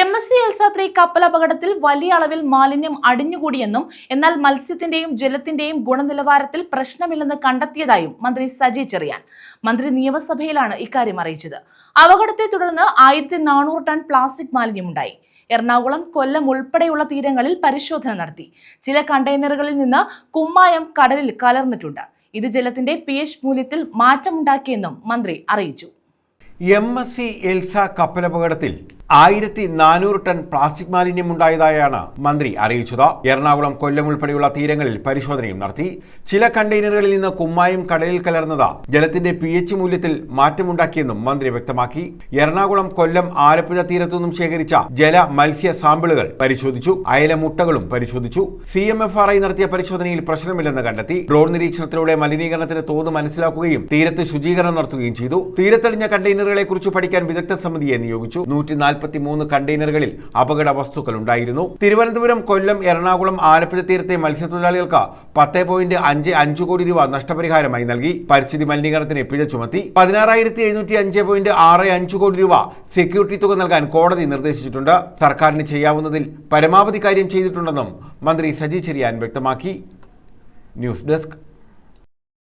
M S C എൽസാത്രി കപ്പൽ അപകടത്തിൽ വലിയ അളവിൽ മാലിന്യം അടിഞ്ഞുകൂടിയെന്നും എന്നാൽ മത്സ്യത്തിന്റെയും ജലത്തിന്റെയും ഗുണനിലവാരത്തിൽ പ്രശ്നമില്ലെന്ന് കണ്ടെത്തിയതായും മന്ത്രി സജി ചെറിയാൻ. മന്ത്രി നിയമസഭയിലാണ് ഇക്കാര്യം അറിയിച്ചത്. അപകടത്തെ തുടർന്ന് ആയിരത്തി ടൺ പ്ലാസ്റ്റിക് മാലിന്യമുണ്ടായി. എറണാകുളം കൊല്ലം ഉൾപ്പെടെയുള്ള തീരങ്ങളിൽ പരിശോധന നടത്തി. ചില കണ്ടെയ്നറുകളിൽ നിന്ന് കുമ്മായം കടലിൽ കലർന്നിട്ടുണ്ട്. ഇത് ജലത്തിന്റെ പി എച്ച് മൂല്യത്തിൽ മാറ്റമുണ്ടാക്കിയെന്നും മന്ത്രി അറിയിച്ചു. എം എസ് സി എൽസ കപ്പലപകടത്തിൽ ആയിരത്തി നാനൂറ് ടൺ പ്ലാസ്റ്റിക് മാലിന്യം ഉണ്ടായതായാണ് മന്ത്രി അറിയിച്ചത്. എറണാകുളം കൊല്ലം ഉൾപ്പെടെയുള്ള തീരങ്ങളിൽ പരിശോധനയും നടത്തി. ചില കണ്ടെയ്നറുകളിൽ നിന്ന് കുമ്മായും കടലിൽ കലർന്നത് ജലത്തിന്റെ പി എച്ച് മൂല്യത്തിൽ മാറ്റമുണ്ടാക്കിയെന്നും മന്ത്രി വ്യക്തമാക്കി. എറണാകുളം കൊല്ലം ആലപ്പുഴ തീരത്തുനിന്നും ശേഖരിച്ച ജല മത്സ്യ സാമ്പിളുകൾ പരിശോധിച്ചു. അയല മുട്ടകളും പരിശോധിച്ചു. C M F R I നടത്തിയ പരിശോധനയിൽ പ്രശ്നമില്ലെന്ന് കണ്ടെത്തി. ഡ്രോൺ നിരീക്ഷണത്തിലൂടെ മലിനീകരണത്തിന്റെ തോത് മനസ്സിലാക്കുകയും തീരത്ത് ശുചീകരണം നടത്തുകയും ചെയ്തു. തീരത്തടിഞ്ഞ കണ്ടെയ്നറുകളെ കുറിച്ച് പഠിക്കാൻ വിദഗ്ധ സമിതിയെ നിയോഗിച്ചു. നൂറ്റി നാൽപ്പത്തി മൂന്ന് കണ്ടെയ്നറുകളിൽ അപകട വസ്തുക്കൾ ഉണ്ടായിരുന്നു തിരുവനന്തപുരം കൊല്ലം എറണാകുളം ആലപ്പുഴ തീരത്തെ മത്സ്യത്തൊഴിലാളികൾക്ക് പത്ത് പോയിന്റ് അഞ്ച് അഞ്ച് കോടി രൂപ നഷ്ടപരിഹാരമായി നൽകി. പരിസ്ഥിതി മലിനീകരണത്തിന് പിഴ ചുമത്തി. പതിനാറായിരത്തി എഴുന്നൂറ്റി അഞ്ച് പോയിന്റ് ആറ് അഞ്ച് കോടി രൂപ സെക്യൂരിറ്റി തുക നൽകാൻ കോടതി നിർദ്ദേശിച്ചിട്ടുണ്ട്. സർക്കാരിന് ചെയ്യാവുന്നതിൽ പരമാവധി കാര്യം ചെയ്തിട്ടുണ്ടെന്നും മന്ത്രി സജി ചെറിയാൻ വ്യക്തമാക്കി. News desk